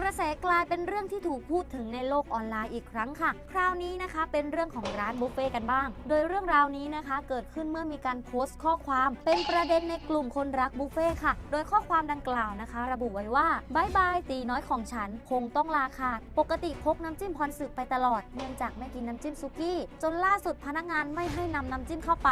กระแสกลายเป็นเรื่องที่ถูกพูดถึงในโลกออนไลน์อีกครั้งค่ะ คราวนี้นะคะเป็นเรื่องของร้านบุฟเฟ่กันบ้าง โดยเรื่องราวนี้นะคะเกิดขึ้นเมื่อมีการโพสต์ข้อความ เป็นประเด็นในกลุ่มคนรักบุฟเฟ่ค่ะ โดยข้อความดังกล่าวนะคะ ระบุไว้ว่าบายบายตีน้อยของฉันคงต้องลาขาดปกติพกน้ำจิ้มพรสึกไปตลอด เนื่องจากไม่กินน้ำจิ้มซุกี้ จนล่าสุดพนักงานไม่ให้นำน้ำจิ้มเข้าไป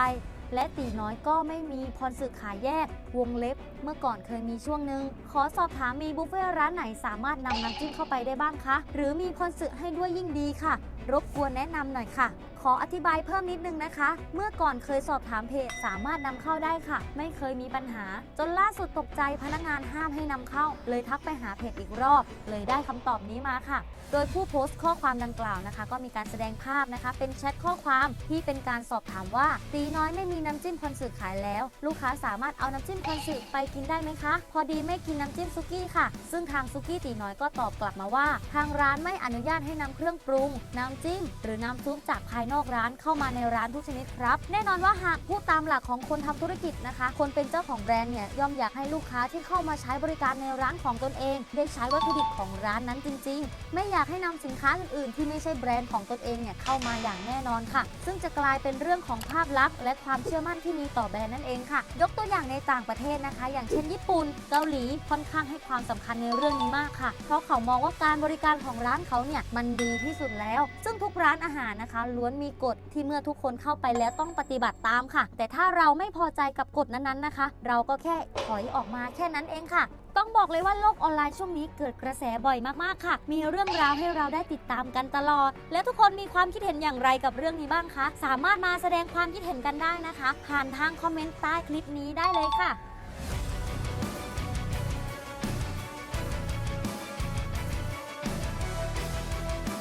และตีน้อยก็ไม่มีพรสึกขายแยกวงเล็บ เมื่อก่อนเคยมีช่วงหนึ่งขอสอบถามมีบุฟเฟ่ต์ร้านไหนสามารถนำน้ำจิ้มเข้าไปได้บ้างคะ หรือมีพรสึกให้ด้วยยิ่งดีค่ะ รบกวนแนะนำหน่อยค่ะ ขออธิบายเพิ่มนิดนึงนะคะ เมื่อก่อนเคยสอบถามเพจสามารถนำเข้าได้ค่ะ ไม่เคยมีปัญหา จนล่าสุดตกใจพนักงานห้ามให้นำเข้า เลยทักไปหาเพจอีกรอบ เลยได้คำตอบนี้มาค่ะ โดยผู้โพสต์ข้อความดังกล่าวนะคะ ก็มีการแสดงภาพนะคะ เป็นแชทข้อความที่เป็นการสอบถามว่าตีน้อยไม่มีน้ำจิ้มคอนสึขายแล้ว ลูกค้าสามารถเอาน้ำจิ้มคอนสึไปกินได้ไหมคะ พอดีไม่กินน้ำจิ้มซุกี้ค่ะ ซึ่งทางซุกี้ตีน้อยก็ตอบกลับมาว่า ทางร้านไม่อนุญาตให้นำเครื่องปรุง น้ำจิ้ม หรือน้ำซุปจากภายนนอกร้านเข้ามาในร้านทุกชนิดครับ แน่นอนว่าหากพูดตามหลักของคนทำธุรกิจนะคะ คนเป็นเจ้าของแบรนด์เนี่ยย่อมอยากให้ลูกค้าที่เข้ามาใช้บริการในร้านของตนเองได้ใช้วัตถุดิบของร้านนั้นจริง ๆ ไม่อยากให้นำสินค้าอื่นๆ ที่ไม่ใช่แบรนด์ของตนเองเนี่ยเข้ามาอย่างแน่นอนค่ะ ซึ่งจะกลายเป็นเรื่องของภาพลักษณ์และความเชื่อมั่นที่มีต่อแบรนด์นั่นเองค่ะ ยกตัวอย่างในต่างประเทศนะคะ อย่างเช่นญี่ปุ่นเกาหลีค่อนข้างให้ความสำคัญในเรื่องนี้มากค่ะ เพราะเขามองว่าการบริการของร้านเขาเนี่ยมันดีที่สุดแล้ว ซึ่งทุกร้านอาหารนะคะล้วนมีกฎที่เมื่อทุกคนเข้าไปแล้วต้องปฏิบัติตามค่ะ แต่ถ้าเราไม่พอใจกับกฎนั้นๆนะคะ เราก็แค่ถอยออกมาแค่นั้นเองค่ะ ต้องบอกเลยว่าโลกออนไลน์ช่วงนี้เกิดกระแสบ่อยมากๆค่ะ มีเรื่องราวให้เราได้ติดตามกันตลอด และทุกคนมีความคิดเห็นอย่างไรกับเรื่องนี้บ้างคะ สามารถมาแสดงความคิดเห็นกันได้นะคะ ผ่านทางคอมเมนต์ใต้คลิปนี้ได้เลยค่ะ